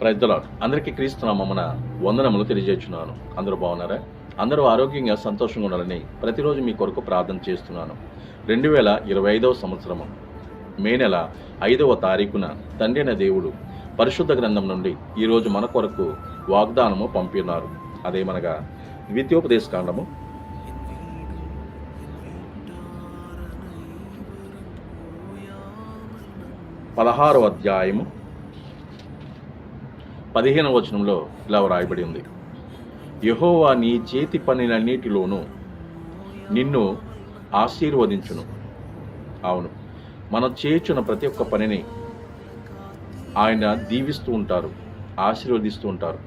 ప్రజలాడు అందరికీ క్రీస్తునామమున వందనములు తెలియజేస్తున్నాను. అందరూ బాగున్నారా? అందరూ ఆరోగ్యంగా సంతోషంగా ఉండాలని ప్రతిరోజు మీ కొరకు ప్రార్థన చేస్తున్నాను. రెండు వేల ఇరవై ఐదవ సంవత్సరము మే నెల ఐదవ తారీఖున తండ్రి అయిన దేవుడు పరిశుద్ధ గ్రంథం నుండి ఈరోజు మన కొరకు వాగ్దానము పంపినారు. అదేమనగా ద్వితీయోపదేశ కాండము పదహారవ అధ్యాయము పదిహేనవ వచనంలో ఇలా వ్రాయబడి ఉంది. యెహోవా నీ చేతి పనినన్నిటిలోనూ నిన్ను ఆశీర్వదించును. అవును మనం చేర్చున్న ప్రతి ఒక్క పనిని ఆయన దీవిస్తూ ఉంటారు ఆశీర్వదిస్తూ ఉంటారు.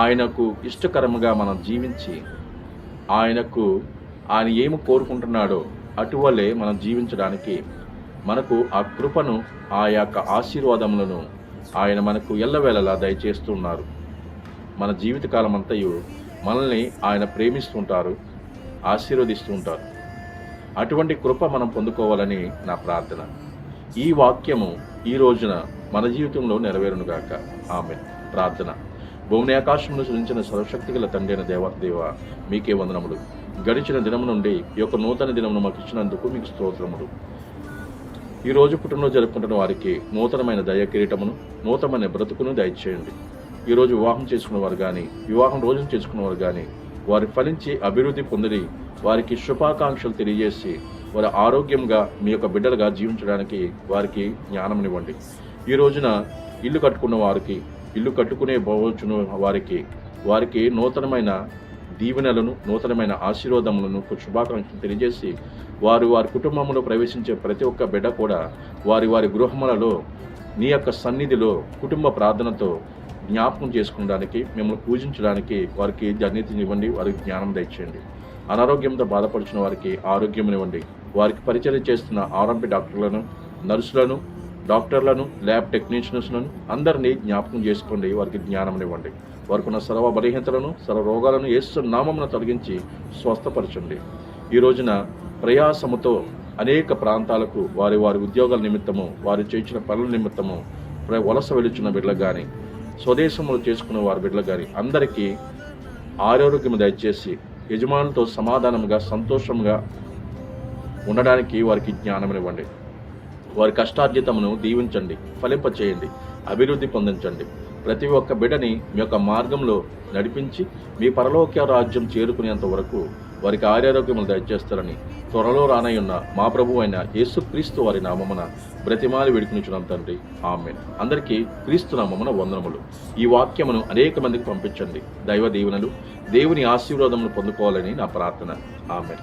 ఆయనకు ఇష్టకరముగా మనం జీవించి ఆయనకు ఆయన ఏమి కోరుకుంటున్నాడో అటువలే మనం జీవించడానికి మనకు ఆ కృపను ఆ యొక్క ఆశీర్వాదములను ఆయన మనకు ఎల్లవేళలా దయచేస్తున్నారు. మన జీవితకాలం అంతయు మనల్ని ఆయన ప్రేమిస్తుంటారు ఆశీర్వదిస్తుంటారు. అటువంటి కృప మనం పొందుకోవాలని నా ప్రార్థన. ఈ వాక్యము ఈ రోజున మన జీవితంలో నెరవేరునుగాక ఆమె ప్రార్థన. భూమిని ఆకాశంలో సృజించిన సర్వశక్తి గల తండ్రి అయిన దేవతదేవ మీకే వందనములు. గడిచిన దినము నుండి ఈ యొక్క నూతన దినమును మాకు ఇచ్చినందుకు మీకు స్తోత్రములు. ఈ రోజు పుట్టినరోజు జరుపుకుంటున్న వారికి నూతనమైన దయ కిరీటమును నూతనమైన బ్రతుకును దయచేయండి. ఈ రోజు వివాహం చేసుకున్న వారు కానీ వివాహం రోజున చేసుకున్న వారు కానీ వారి ఫలించి అభివృద్ధి పొందిరి వారికి శుభాకాంక్షలు తెలియజేసి వారి ఆరోగ్యంగా మీ యొక్క బిడ్డలుగా జీవించడానికి వారికి జ్ఞానమునివ్వండి. ఈ రోజున ఇల్లు కట్టుకున్న వారికి ఇల్లు కట్టుకునే పోవచ్చున్న వారికి వారికి నూతనమైన దీవెనలను నూతనమైన ఆశీర్వాదములను శుభాకాంక్షలు తెలియజేసి వారు వారి కుటుంబంలో ప్రవేశించే ప్రతి ఒక్క బిడ్డ కూడా వారి వారి గృహములలో నీ యొక్క సన్నిధిలో కుటుంబ ప్రార్థనతో జ్ఞాపకం చేసుకోవడానికి మిమ్మల్ని పూజించడానికి వారికి జన్యతనివ్వండి వారికి జ్ఞానం దయచేయండి. అనారోగ్యంతో బాధపడుచున్న వారికి ఆరోగ్యం ఇవ్వండి. వారికి పరిచయం చేస్తున్న ఆర్ఎంపీ డాక్టర్లను నర్సులను డాక్టర్లను ల్యాబ్ టెక్నీషియన్స్లను అందరినీ జ్ఞాపకం చేసుకోండి వారికి జ్ఞానం ఇవ్వండి. వారికి ఉన్న సర్వ బలహీనతలను సర్వ రోగాలను ఏసు నామమున తొలగించి స్వస్థపరచండి. ఈ రోజున ప్రయాసముతో అనేక ప్రాంతాలకు వారి వారి ఉద్యోగాల నిమిత్తము వారు చేయించిన పనుల నిమిత్తము ప్ర- వలస వెలుచున్న బిడ్డలకు కానీ స్వదేశములు చేసుకున్న వారి బిడ్డలకు కానీ అందరికీ ఆరోగ్యం దయచేసి యజమానులతో సమాధానంగా సంతోషంగా ఉండడానికి వారికి జ్ఞానమివ్వండి వారి కష్టార్జితమును దీవించండి ఫలింపచేయండి అభివృద్ధి పొందించండి. ప్రతి ఒక్క బిడ్డని మీ యొక్క మార్గంలో నడిపించి మీ పరలోక రాజ్యం చేరుకునేంత వరకు వారికి ఆరోగ్యములు దయచేస్తారని త్వరలో రానయ్యున్న మా ప్రభు అయిన యేసుక్రీస్తు వారి నామమున బ్రతిమాలి వేడుకునిచున్నాం తండ్రి. ఆమె అందరికీ క్రీస్తు నామమున వందనములు. ఈ వాక్యమును అనేక మందికి పంపించండి. దైవ దీవెనలు దేవుని ఆశీర్వాదములు పొందుకోవాలని నా ప్రార్థన. ఆమె